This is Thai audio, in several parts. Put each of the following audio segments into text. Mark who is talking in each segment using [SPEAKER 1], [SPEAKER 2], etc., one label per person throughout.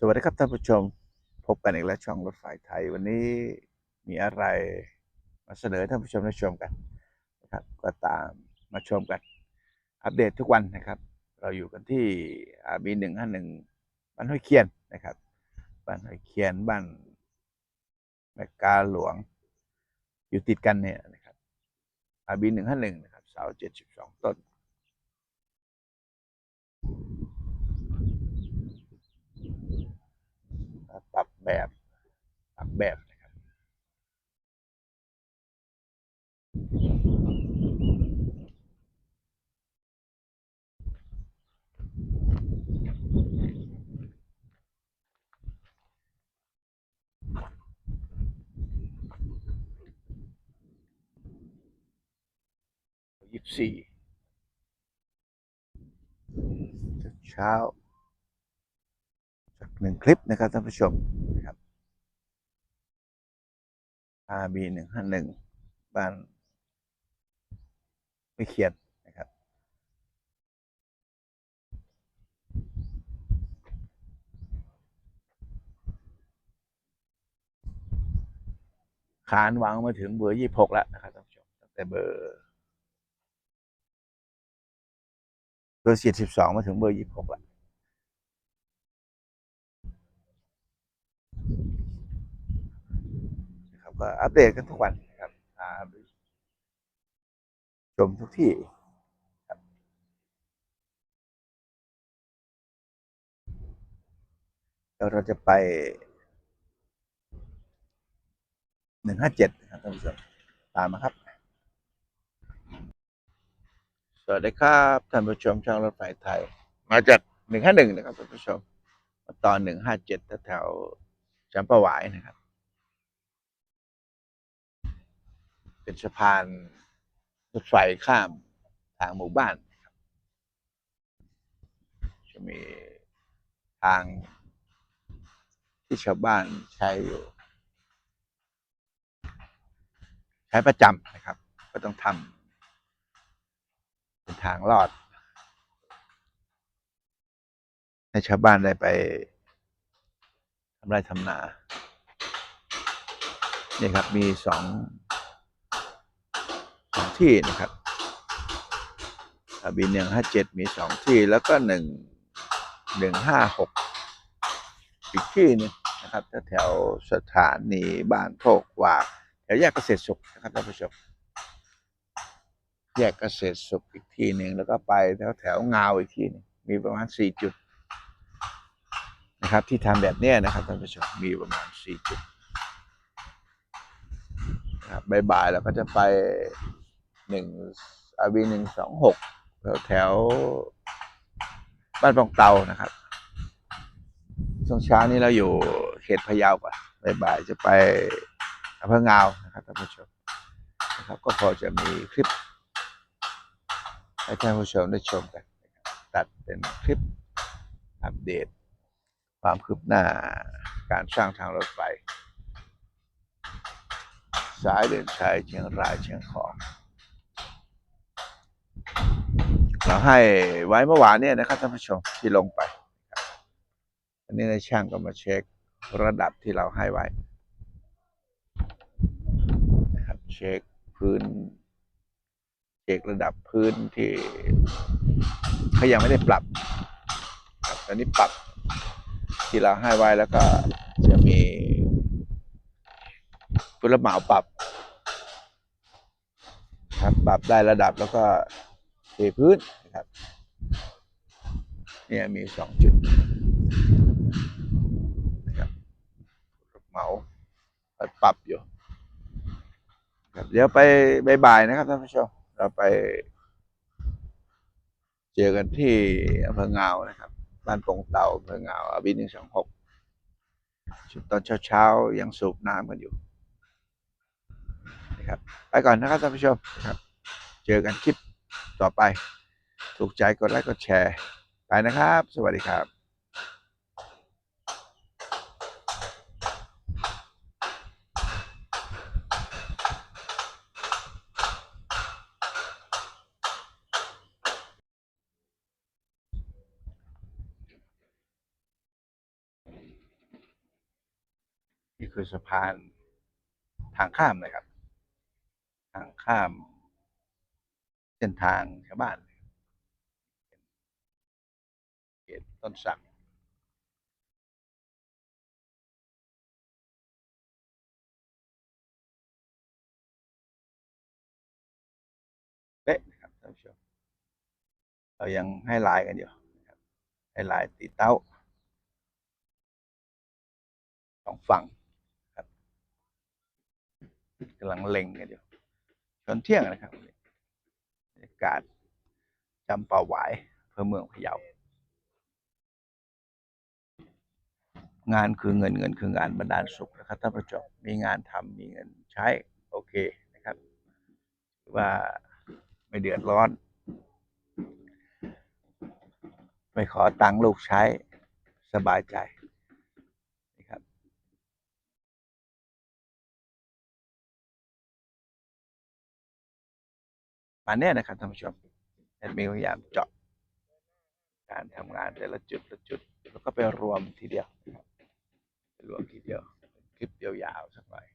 [SPEAKER 1] สวัสดีครับท่านผู้ชม พบกันอีกแล้วช่องรถไฟไทย วันนี้มีอะไรมาเสนอท่านผู้ชมได้ชมกันนะครับ ก็ตามมาชมกัน อัปเดตทุกวันนะครับ เราอยู่กันที่บีหนึ่งห้าหนึ่งบ้านห้วยเคียนนะครับบ้านห้วยเคียนบ้านแมกกาหลวง อยู่ติดกันเนี่ยนะครับอาบีหนึ่งห้าหนึ่งนะครับเสาเจ็ดสิบสองต้น ปรับ แบบปรับแบบนะครับยี่สิบสี่เช้า จากหนึ่งคลิปนะครับท่านผู้ชมนะครับ RB หนึ่งห้าหนึ่งบ้านไม่เขียนนะครับ ขานวางมาถึงเบอร์ยี่หกแล้วนะครับท่านผู้ชมตั้งแต่เบอร์เบอร์สิบสิบสองมาถึงเบอร์ยี่หกแล้ว นะครับ ก็อัปเดตกันทุกวันนะครับอ่าชมทุกที่ครับแล้วเราจะไปหนึ่งห้าเจ็ดนะครับท่านผู้ชมตามมาครับ สวัสดีครับท่านผู้ชมช่องรถไฟไทย มาจากหนึ่งห้าหนึ่งนะครับท่านผู้ชมตอนหนึ่งห้าเจ็ดแถวจำปาหวายนะครับ เป็นสะพานรถไฟข้ามทางหมู่บ้านจะมีทางที่ชาวบ้านใช้อยู่ ใช้ประจำนะครับ ก็ต้องทำเป็นทางลอด ให้ชาวบ้านได้ไปทำไร่ทำนา นี่ครับมีสอง ที่นะครับบีหนึ่งห้าเจ็ดมีสองที่แล้วก็หนึ่งหนึ่งห้าหกอีกที่หนึงนะครับแถวสถานีบ้านโคกว่าแถวแยกเกษตรสุขนะครับท่านผู้ชมแยกเกษตรสุขอีกที่หนึ่งแล้วก็ไปแถวแถวๆงาวอีกที่หนึงมีประมาณสี่จุดนะครับที่ทำแบบเนี้ยนะครับท่านผู้ชมมีประมาณสี่จุดนะครับบ่ายๆเราก็จะไป หนึ่งอาวีหนึ่งสองหกแถวแถวบ้านปองเตานะครับ ช่วงเช้านี้เราอยู่เขตพะเยาก่อนบ่ายๆจะไปอำเภองาวนะครับท่านผู้ชมนะครับก็พอจะมีคลิป ให้ท่านผู้ชมได้ชมกัน ตัดเป็นคลิปอัปเดต ความคืบหน้าการสร้างทางรถไฟ สายเดินชัยเชียงรายเชียงของ เราให้ไว้เมื่อวานเนี่ยนะครับท่านผู้ชมที่ลงไป อันนี้ในช่างก็มาเช็คระดับที่เราให้ไว้นะครับเช็คพื้นเช็คระดับพื้นที่เขายังไม่ได้ปรับครับตอนนี้ปรับที่เราให้ไว้แล้วก็จะมีผู้รับเหมาปรับครับปรับได้ระดับแล้วก็ เทพื้นนะครับเนี่ยมีสองจุดนะครับรับเหมาปรับอยู่ครับเดี๋ยวไปบ่ายๆนะครับท่านผู้ชมเราไป เจอกันที่อำเภองานะครับบ้านปงเต่าอำเภองาวอบินหนึ่งสองหกตอนเช้าๆยังสูบน้ำกันอยู่นะครับไปก่อนนะครับท่านผู้ชมครับ เจอกันคลิป ต่อไป ถูกใจกดไลค์กดแชร์ไปนะครับ สวัสดีครับนี่คือสะพานทางข้ามนะครับ ทางข้าม เส้นทางชาวบ้านเขตต้นสักเป๊ะนะครับท่านผู้ชมเรายังให้ลายกันอยู่ให้ลายตีเต้าสองฝั่งครับกำลังเล็งกันอยู่ตอนเที่ยงนะครับ กาศจำปาหวายเพื่อเมืองพะเยางานคือเงินเงินคืองานบรรดาลสุขนะครับท่านผู้ชมมีงานทำมีเงินใช้โอเคนะครับถือว่าไม่เดือดร้อน ไปขอตังค์ลูกใช้สบายใจ มาเนี่นะครับท่านผู้ชมแอดมินพยายามเจาะการทำงานแต่ละจุดละจุด แล้วก็ไปรวมทีเดียวนะครับไปรวมทีเดียวคลิปยาวๆสักหน่อย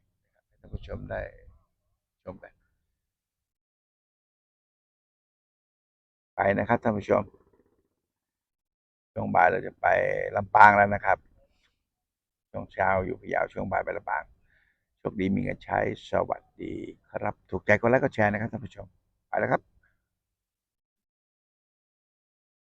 [SPEAKER 1] ให้ท่านผู้ชมได้ชมกันไปนะครับท่านผู้ชมช่วงบ่ายเราจะไปลำปางแล้วนะครับ ช่วงเช้าอยู่พะเยาช่วงบ่ายไปลำปาง โชคดีมีเงินใช้ สวัสดีครับ ถูกใจก็ไลค์ก็แชร์นะครับท่านผู้ชม ไปแล้วครับ